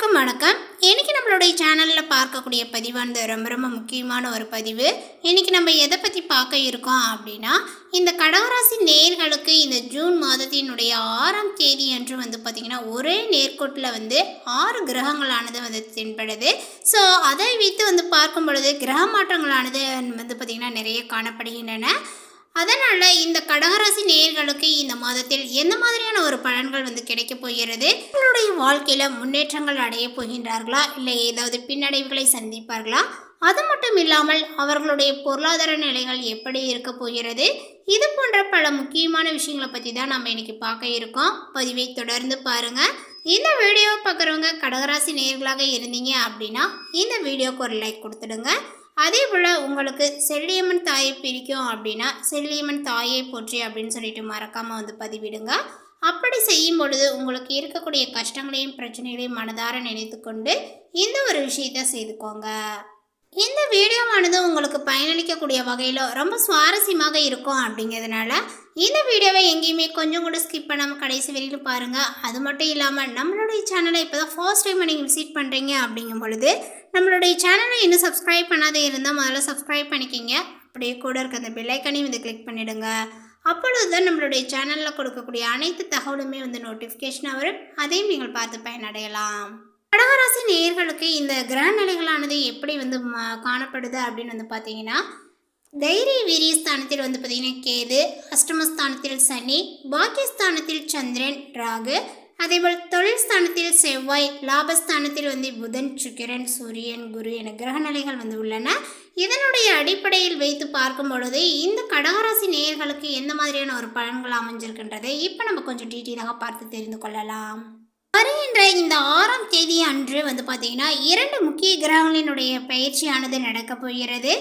எல்லாருக்கும் வணக்கம். இன்றைக்கி நம்மளுடைய சேனலில் பார்க்கக்கூடிய பதிவானது ரொம்ப ரொம்ப முக்கியமான ஒரு பதிவு. இன்றைக்கி நம்ம எதை பற்றி பார்க்க இருக்கோம் அப்படின்னா இந்த கடகராசி நேர்களுக்கு இந்த ஜூன் மாதத்தினுடைய ஆறாம் தேதி அன்று வந்து பார்த்திங்கன்னா ஒரே நேர்கோட்டில் வந்து ஆறு கிரகங்களானது வந்து தென்படுது. ஸோ அதை வைத்து வந்து பார்க்கும் பொழுது கிரக மாற்றங்களானது வந்து பார்த்திங்கன்னா நிறைய காணப்படுகின்றன. அதனால் இந்த கடகராசி நேயர்களுக்கு இந்த மாதத்தில் எந்த மாதிரியான ஒரு பலன்கள் வந்து கிடைக்க போகிறது? உங்களுடைய வாழ்க்கையில் முன்னேற்றங்கள் அடைய போகின்றார்களா? இல்லை ஏதாவது பின்னடைவுகளை சந்திப்பார்களா? அது மட்டும் இல்லாமல் அவர்களுடைய பொருளாதார நிலைகள் எப்படி இருக்க போகிறது? இது போன்ற பல முக்கியமான விஷயங்களை பற்றி தான் நம்ம இன்னைக்கு பார்க்க இருக்கோம். பதிவை தொடர்ந்து பாருங்கள் இந்த வீடியோ பார்க்குறவங்க கடகராசி நேர்களாக இருந்தீங்க அப்படின்னா இந்த வீடியோக்கு ஒரு லைக் கொடுத்துடுங்க. அதே போல் உங்களுக்கு செல்லியம்மன் தாயை பிடிக்கும் அப்படின்னா செல்லியம்மன் தாயை போற்றி அப்படின்னு சொல்லிட்டு மறக்காமல் வந்து பதிவிடுங்க. அப்படி செய்யும் பொழுது உங்களுக்கு இருக்கக்கூடிய கஷ்டங்களையும் பிரச்சனைகளையும் மனதார நினைத்து கொண்டு இந்த ஒரு விஷயத்தை செய்துக்கோங்க. இந்த வீடியோவானது உங்களுக்கு பயனளிக்கக்கூடிய வகையில் ரொம்ப சுவாரஸ்யமாக இருக்கும் அப்படிங்கிறதுனால இந்த வீடியோவை எங்கேயுமே கொஞ்சம் கூட ஸ்கிப் பண்ணாமல் கடைசி வரைக்கும் பாருங்கள் அது மட்டும் இல்லாமல் நம்மளுடைய சேனலை இப்போ தான் ஃபர்ஸ்ட் டைம் நீங்கள் விசிட் பண்ணுறீங்க அப்படிங்கும் பொழுது நம்மளுடைய சேனலை இன்னும் சப்ஸ்கிரைப் பண்ணாதே இருந்தால் முதல்ல சப்ஸ்கிரைப் பண்ணிக்கிங்க. அப்படியே கூட இருக்க அந்த பெல்லைக்கனையும் வந்து கிளிக் பண்ணிவிடுங்க அப்பொழுது தான் நம்மளுடைய சேனலில் கொடுக்கக்கூடிய அனைத்து தகவலுமே வந்து நோட்டிஃபிகேஷனாக வரும். அதையும் நீங்கள் பார்த்து பயனடையலாம். கடகராசி நேயர்களுக்கு இந்த கிரக நிலைகளானது எப்படி வந்து காணப்படுது அப்படின்னு வந்து பார்த்தீங்கன்னா தைரிய வீரிய ஸ்தானத்தில் வந்து பார்த்தீங்கன்னா கேது அஷ்டமஸ்தானத்தில் சனி பாக்கியஸ்தானத்தில் சந்திரன் ராகு அதேபோல் தொழில் ஸ்தானத்தில் செவ்வாய் லாபஸ்தானத்தில் வந்து புதன் சுக்கிரன் சூரியன் குரு என கிரக நிலைகள் வந்து உள்ளன. இதனுடைய அடிப்படையில் வைத்து பார்க்கும் பொழுது இந்த கடகராசி நேயர்களுக்கு எந்த மாதிரியான ஒரு பலன்கள் அமைஞ்சிருக்கின்றதை? இப்போ நம்ம கொஞ்சம் டீட்டெயிலாக பார்த்து தெரிந்து கொள்ளலாம். வருகின்ற இந்த ஆறாம் தேதி அன்று வந்து பார்த்தீங்கன்னா இரண்டு முக்கிய கிரகங்களினுடைய பயிற்சியானது நடக்கப் போகிறது.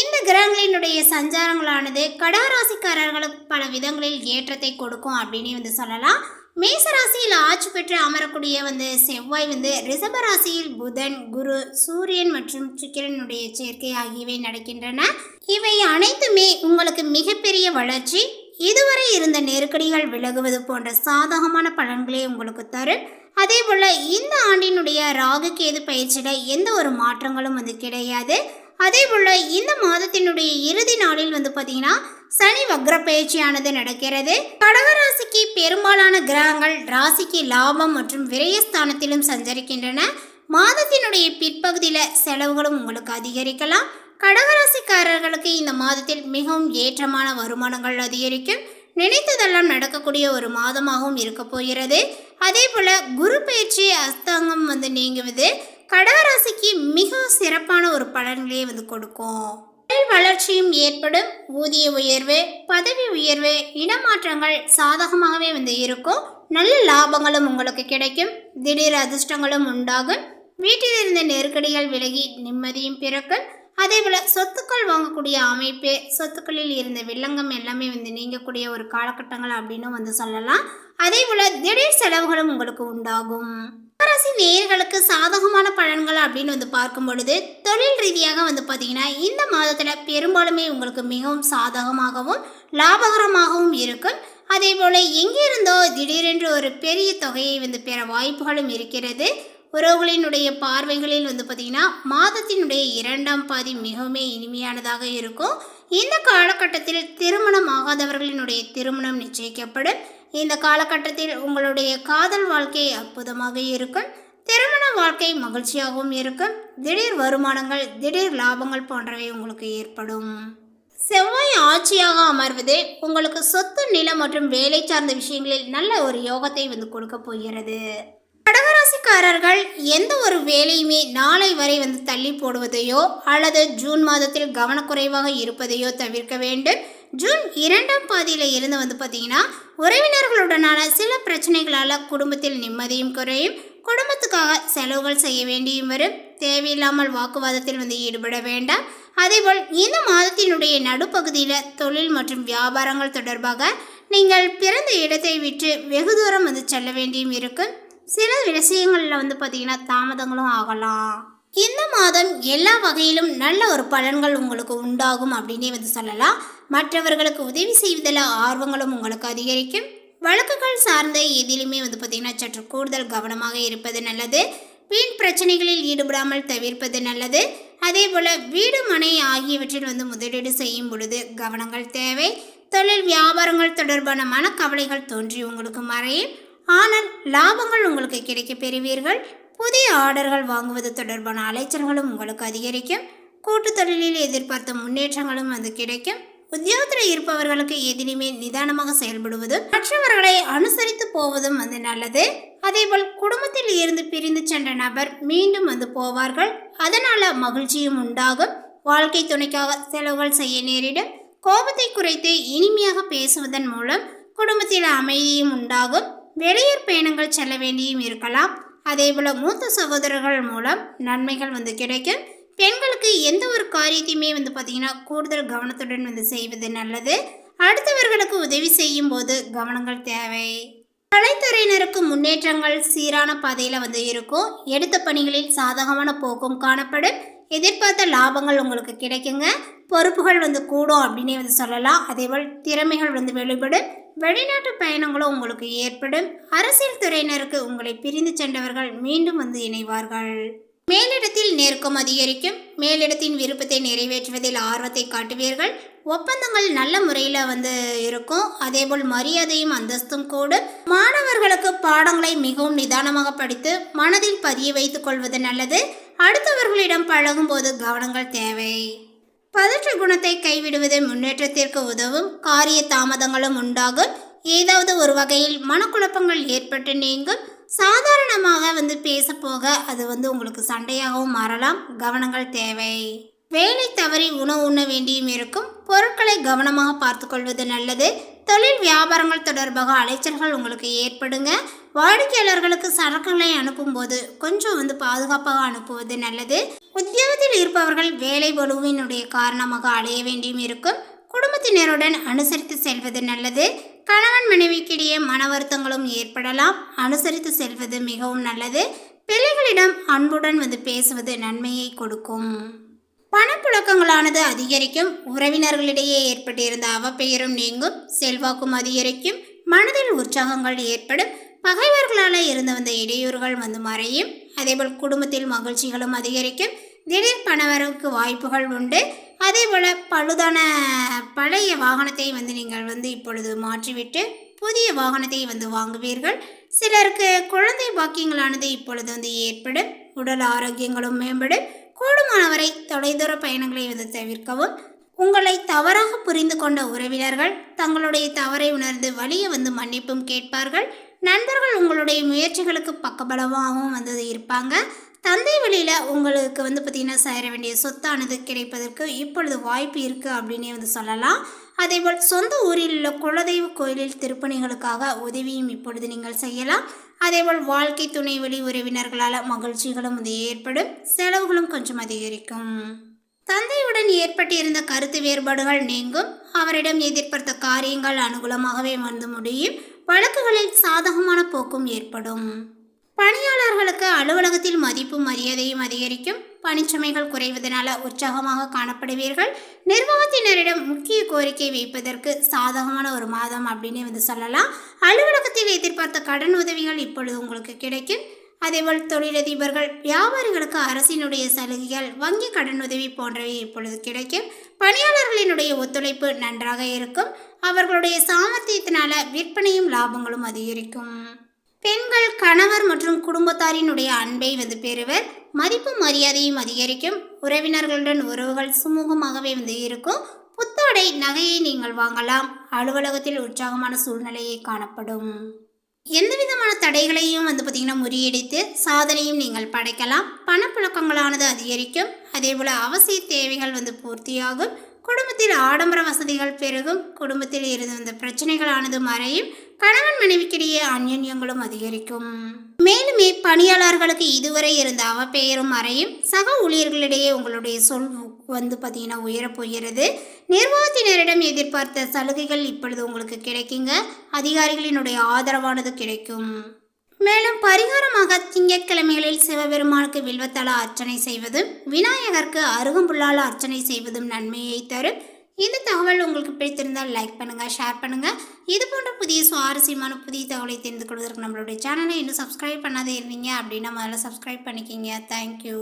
இந்த கிரகங்களினுடைய சஞ்சாரங்களானது கடகராசிக்காரர்களுக்கு பல விதங்களில் ஏற்றத்தை கொடுக்கும் அப்படின்னு வந்து சொல்லலாம். மேசராசியில் ஆட்சி பெற்று அமரக்கூடிய வந்து செவ்வாய் வந்து ரிசப ராசியில் புதன் குரு சூரியன் மற்றும் சுக்கிரனுடைய சேர்க்கை ஆகியவை நடக்கின்றன. இவை அனைத்துமே உங்களுக்கு மிகப்பெரிய வளர்ச்சி. இதுவரை இருந்த நெருக்கடிகள் விலகுவது போன்ற சாதகமான பலன்களை உங்களுக்கு தரும். அதே போல் இந்த ஆண்டினுடைய ராகு கேது பயிற்சியில் எந்த ஒரு மாற்றங்களும் வந்து கிடையாது. அதே போல் இந்த மாதத்தினுடைய இறுதி நாளில் வந்து பார்த்தீங்கன்னா சனி வக்ர பயிற்சியானது நடக்கிறது. கடகராசிக்கு பெரும்பாலான கிரகங்கள் ராசிக்கு லாபம் மற்றும் விரயஸ்தானத்திலும் சஞ்சரிக்கின்றன. மாதத்தினுடைய பிற்பகுதியில் செலவுகளும் உங்களுக்கு அதிகரிக்கலாம். கடகராசிக்காரர்களுக்கு இந்த மாதத்தில் மிகவும் ஏற்றமான வருமானங்கள் அதிகரிக்கும். நினைத்ததெல்லாம் நடக்கக்கூடிய ஒரு மாதமாகவும் இருக்க போகிறது. அதே போல் குரு பயிற்சி அஸ்தங்கம் வந்து நீங்குவது கடகராசிக்கு மிக சிறப்பான ஒரு பலன்களே வந்து கொடுக்கும். வளர்ச்சியும் ஏற்படும். ஊதிய உயர்வு பதவி உயர்வு இடமாற்றங்கள் சாதகமாகவே வந்து இருக்கும். நல்ல லாபங்களும் உங்களுக்கு கிடைக்கும். திடீர் அதிர்ஷ்டங்களும் உண்டாகும். வீட்டில் இருந்த நெருக்கடிகள் விலகி நிம்மதியும் பிறக்கும். அதே போல் சொத்துக்கள் வாங்கக்கூடிய அமைப்பு சொத்துக்களில் இருந்த வில்லங்கம் எல்லாமே வந்து நீங்கக்கூடிய ஒரு காலகட்டங்கள் அப்படின்னு வந்து சொல்லலாம். அதே போல திடீர் செலவுகளும் உங்களுக்கு உண்டாகும். ராசி நேயர்களுக்கு சாதகமான பலன்கள் அப்படின்னு வந்து பார்க்கும் பொழுது தொழில் ரீதியாக வந்து பார்த்தீங்கன்னா இந்த மாதத்தில் பெரும்பாலுமே உங்களுக்கு மிகவும் சாதகமாகவும் லாபகரமாகவும் இருக்கும். அதே போல் எங்கிருந்தோ திடீரென்று ஒரு பெரிய தொகையை வந்து பெற வாய்ப்புகளும் இருக்கிறது. உறவுகளினுடைய பார்வைகளில் வந்து பார்த்திங்கன்னா மாதத்தினுடைய இரண்டாம் பாதி மிகவுமே இனிமையானதாக இருக்கும். இந்த காலகட்டத்தில் திருமணம் ஆகாதவர்களினுடைய திருமணம் நிச்சயிக்கப்படும். இந்த காலகட்டத்தில் உங்களுடைய காதல் வாழ்க்கை அற்புதமாக இருக்கும் திருமண வாழ்க்கை மகிழ்ச்சியாகவும் இருக்கும் திடீர் வருமானங்கள் திடீர் லாபங்கள் போன்றவை உங்களுக்கு ஏற்படும். செவ்வாய் ஆட்சியாக அமர்வது உங்களுக்கு சொத்து நிலம் மற்றும் வேலை சார்ந்த விஷயங்களில் நல்ல ஒரு யோகத்தை வந்து கொடுக்க போகிறது. கடகராசிக்காரர்கள் எந்த ஒரு வேலையுமே நாளை வரை வந்து தள்ளி போடுவதையோ அல்லது ஜூன் மாதத்தில் கவனக்குறைவாக இருப்பதையோ தவிர்க்க வேண்டும். ஜூன் இரண்டாம் பாதியில் இருந்து வந்து பார்த்தீங்கன்னா உறவினர்களுடனான சில பிரச்சனைகளால் குடும்பத்தில் நிம்மதியும் குறையும். குடும்பத்துக்காக செலவுகள் செய்ய வேண்டியும் வரும். தேவையில்லாமல் வாக்குவாதத்தில் வந்து ஈடுபட வேண்டாம். அதேபோல் இந்த மாதத்தினுடைய நடுப்பகுதியில் தொழில் மற்றும் வியாபாரங்கள் தொடர்பாக நீங்கள் பிறந்த இடத்தை விட்டு வெகு தூரம் வந்து செல்ல வேண்டியும் இருக்கும். சில விஷயங்களில் வந்து பார்த்தீங்கன்னா தாமதங்களும் ஆகலாம். இந்த மாதம் எல்லா வகையிலும் நல்ல ஒரு பலன்கள் உங்களுக்கு உண்டாகும் அப்படின்னே வந்து சொல்லலாம். மற்றவர்களுக்கு உதவி செய்வதில் ஆர்வங்களும் உங்களுக்கு அதிகரிக்கும். வழக்குகள் சார்ந்த எதிலுமே வந்து பார்த்திங்கன்னா சற்று கூடுதல் கவனமாக இருப்பது நல்லது. வீண் பிரச்சனைகளில் ஈடுபடாமல் தவிர்ப்பது நல்லது. அதே போல் வீடு மனை ஆகியவற்றில் வந்து முதலீடு செய்யும் பொழுது கவனங்கள் தேவை. தொழில் வியாபாரங்கள் தொடர்பான மனக்கவலைகள் தோன்றி உங்களுக்கு மறையும். ஆனால் லாபங்கள் உங்களுக்கு கிடைக்கப் பெறுவீர்கள். புதிய ஆர்டர்கள் வாங்குவது தொடர்பான அலைச்சல்களும் உங்களுக்கு அதிகரிக்கும். கூட்டுத் தொழிலில் எதிர்பார்த்த முன்னேற்றங்களும் வந்து கிடைக்கும். உத்தியோகத்தில் இருப்பவர்களுக்கு எதிலுமே நிதானமாக செயல்படுவதும் மற்றவர்களை அனுசரித்து போவதும் வந்து நல்லது. அதேபோல் குடும்பத்தில் இருந்து பிரிந்து சென்ற நபர் மீண்டும் வந்து போவார்கள். அதனால மகிழ்ச்சியும் உண்டாகும். வாழ்க்கை துணைக்காக செலவுகள் செய்ய நேரிடும். கோபத்தை குறைத்து இனிமையாக பேசுவதன் மூலம் குடும்பத்தில் அமைதியும் உண்டாகும். வெளியூர் பயணங்கள் செல்ல வேண்டியும் இருக்கலாம். அதேபோல் மூத்த சகோதரர்கள் மூலம் நன்மைகள் வந்து கிடைக்கும். பெண்களுக்கு எந்த ஒரு காரியத்தையுமே வந்து பார்த்திங்கன்னா கூடுதல் கவனத்துடன் வந்து செய்வது நல்லது. அடுத்தவர்களுக்கு உதவி செய்யும் போது கவனங்கள் தேவை. கலைத்துறையினருக்கு முன்னேற்றங்கள் சீரான பாதையில் வந்து இருக்கும். எடுத்த பணிகளில் சாதகமான போக்கும் காணப்படும். எதிர்பார்த்த லாபங்கள் உங்களுக்கு கிடைக்குங்க. பொறுப்புகள் வந்து கூடும் அப்படின்னே வந்து சொல்லலாம். அதேபோல் திறமைகள் வந்து வெளிப்படும். வெளிநாட்டு பயணங்களும் உங்களுக்கு ஏற்படும். அரசியல் துறையினருக்கு உங்களை பிரிந்து சென்றவர்கள் மீண்டும் வந்து இணைவார்கள். மேலிடத்தில் நெருக்கம் அதிகரிக்கும். மேலிடத்தின் விருப்பத்தை நிறைவேற்றுவதில் ஆர்வத்தை காட்டுவீர்கள். ஒப்பந்தங்கள் நல்ல முறையில் வந்து இருக்கும். அதேபோல் மரியாதையும் அந்தஸ்தும் கூடும். மாணவர்களுக்கு பாடங்களை மிகவும் நிதானமாக படித்து மனதில் பதிய வைத்துக் கொள்வது நல்லது. அடுத்தவர்களிடம் பழகும்போது கவனங்கள் தேவை. பதற்ற குணத்தை கைவிடுவது முன்னேற்றத்திற்கு உதவும். காரிய தாமதங்களும் உண்டாகும். ஏதாவது ஒரு வகையில் மனக்குழப்பங்கள் ஏற்பட்டு நீங்கும். சாதாரணமாக வந்து பேச போக அது வந்து உங்களுக்கு சண்டையாகவும் மாறலாம். கவனங்கள் தேவை. வேலை தவறி உணவு உண்ண வேண்டியும் இருக்கும். பொருட்களை கவனமாக பார்த்துக்கொள்வது நல்லது. தொழில் வியாபாரங்கள் தொடர்பாக அலைச்சல்கள் உங்களுக்கு ஏற்படுங்க. வாடிக்கையாளர்களுக்கு சரக்குகளை அனுப்பும்போது கொஞ்சம் வந்து பாதுகாப்பாக அனுப்புவது நல்லது. உத்தியோகத்தில் இருப்பவர்கள் வேலை வலுவினுடைய காரணமாக அலைய வேண்டியும் இருக்கும். குடும்பத்தினருடன் அனுசரித்து செல்வது நல்லது. கணவன் மனைவிக்கிடையே மன வருத்தங்களும் ஏற்படலாம். அனுசரித்து செல்வது மிகவும் நல்லது. பிள்ளைகளிடம் அன்புடன் வந்து பேசுவது நன்மையை கொடுக்கும். பணப்புழக்கங்களானது அதிகரிக்கும். உறவினர்களிடையே ஏற்பட்டிருந்த அவப்பெயரும் நீங்கும். செல்வாக்கும் அதிகரிக்கும். மனதில் உற்சாகங்கள் ஏற்படும். பகைவர்களால் இருந்து வந்த இடையூறுகள் வந்து மறையும். அதேபோல் குடும்பத்தில் மகிழ்ச்சிகளும் அதிகரிக்கும். திடீர் பணவரவுக்கு வாய்ப்புகள் உண்டு. அதே போல் பழுதான பழைய வாகனத்தை வந்து நீங்கள் வந்து இப்பொழுது மாற்றிவிட்டு புதிய வாகனத்தை வந்து வாங்குவீர்கள். சிலருக்கு குழந்தை பாக்கியங்களானது இப்பொழுது வந்து ஏற்படும். உடல் ஆரோக்கியங்களும் மேம்படும். கூடுமானவரை தொலைதூர பயணங்களை வந்து தவிர்க்கவும் உங்களை தவறாக புரிந்து கொண்ட உறவினர்கள் தங்களுடைய தவறை உணர்ந்து வழியை வந்து மன்னிப்பும் கேட்பார்கள். நண்பர்கள் உங்களுடைய முயற்சிகளுக்கு பக்கபலமாகவும் வந்து இருப்பாங்க. தந்தை வழியில் உங்களுக்கு வந்து பார்த்திங்கன்னா சேர வேண்டிய சொத்தானது கிடைப்பதற்கு இப்பொழுது வாய்ப்பு இருக்குது அப்படின்னே வந்து சொல்லலாம். அதேபோல் சொந்த ஊரில் உள்ள குலதெய்வ கோயிலில் திருப்பணிகளுக்காக உதவியும் இப்பொழுது நீங்கள் செய்யலாம். அதேபோல் வாழ்க்கை துணை வழி உறவினர்களால் மகிழ்ச்சிகளும் வந்து ஏற்படும். செலவுகளும் கொஞ்சம் அதிகரிக்கும். தந்தையுடன் ஏற்பட்டிருந்த கருத்து வேறுபாடுகள் நீங்கும். அவரிடம் எதிர்பார்த்த காரியங்கள் அனுகூலமாகவே வந்து முடியும். வழக்குகளில் சாதகமான போக்கும் ஏற்படும். அலுவலகத்தில் மதிப்பும் மரியாதையும் அதிகரிக்கும். பணிச்சுமைகள் குறைவதனால உற்சாகமாக காணப்படுவீர்கள். நிர்வாகத்தினரிடம் முக்கிய கோரிக்கை வைப்பதற்கு சாதகமான ஒரு மாதம் அப்படின்னு வந்து சொல்லலாம். அலுவலகத்தில் எதிர்பார்த்த கடன் உதவிகள் இப்பொழுது உங்களுக்கு கிடைக்கும். அதேபோல் தொழிலதிபர்கள் வியாபாரிகளுக்கு அரசினுடைய சலுகைகள் வங்கி கடன் உதவி போன்றவை இப்பொழுது கிடைக்கும். பணியாளர்களினுடைய ஒத்துழைப்பு நன்றாக இருக்கும். அவர்களுடைய சாமர்த்தியத்தினால விற்பனையும் லாபங்களும் அதிகரிக்கும். பெண்கள் கணவர் மற்றும் குடும்பத்தாரினுடைய அன்பை வந்து பெறுவர். மதிப்பு மரியாதையும் அதிகரிக்கும். உறவினர்களுடன் உறவுகள் சுமூகமாகவே வந்து இருக்கும். புத்தாடை நகையை நீங்கள் வாங்கலாம். அலுவலகத்தில் உற்சாகமான சூழ்நிலையை காணப்படும். எந்த விதமான தடைகளையும் வந்து பார்த்திங்கன்னா முறியடித்து சாதனையும் நீங்கள் படைக்கலாம். பணப்புழக்கங்களானது அதிகரிக்கும். அதேபோல் அவசிய தேவைகள் வந்து பூர்த்தியாகும். குடும்பத்தில் ஆடம்பர வசதிகள் பெருகும். குடும்பத்தில் இருந்து வந்த பிரச்சனைகளானது மறையும். கணவன் மனைவிக்கிடையே அந்யோன்யங்களும் அதிகரிக்கும். மேலுமே பணியாளர்களுக்கு இதுவரை இருந்த அவப்பெயரும் மறையும். சக ஊழியர்களிடையே உங்களுடைய சொல் வந்து பார்த்தீங்கன்னா உயரப்போகிறது நிர்வாகத்தினரிடம் எதிர்பார்த்த சலுகைகள் இப்பொழுது உங்களுக்கு கிடைக்குங்க. அதிகாரிகளினுடைய ஆதரவானது கிடைக்கும். மேலும் பரிகாரமாக திங்கட்கிழமைகளில் சிவபெருமானுக்கு வில்வத்தள அர்ச்சனை செய்வதும் விநாயகருக்கு அருகம்புல்லால் அர்ச்சனை செய்வதும் நன்மையை தரும். இந்த தகவல் உங்களுக்கு பிடித்திருந்தால் லைக் பண்ணுங்கள் ஷேர் பண்ணுங்கள் இது போன்ற புதிய சுவாரஸ்யமான புதிய தகவலை தெரிந்து கொள்வதற்கு நம்மளுடைய சேனலை இன்னும் சப்ஸ்கிரைப் பண்ணாதே இருந்தீங்க அப்படின்னா முதல்ல சப்ஸ்கிரைப் பண்ணிக்கிங்க. தேங்க்யூ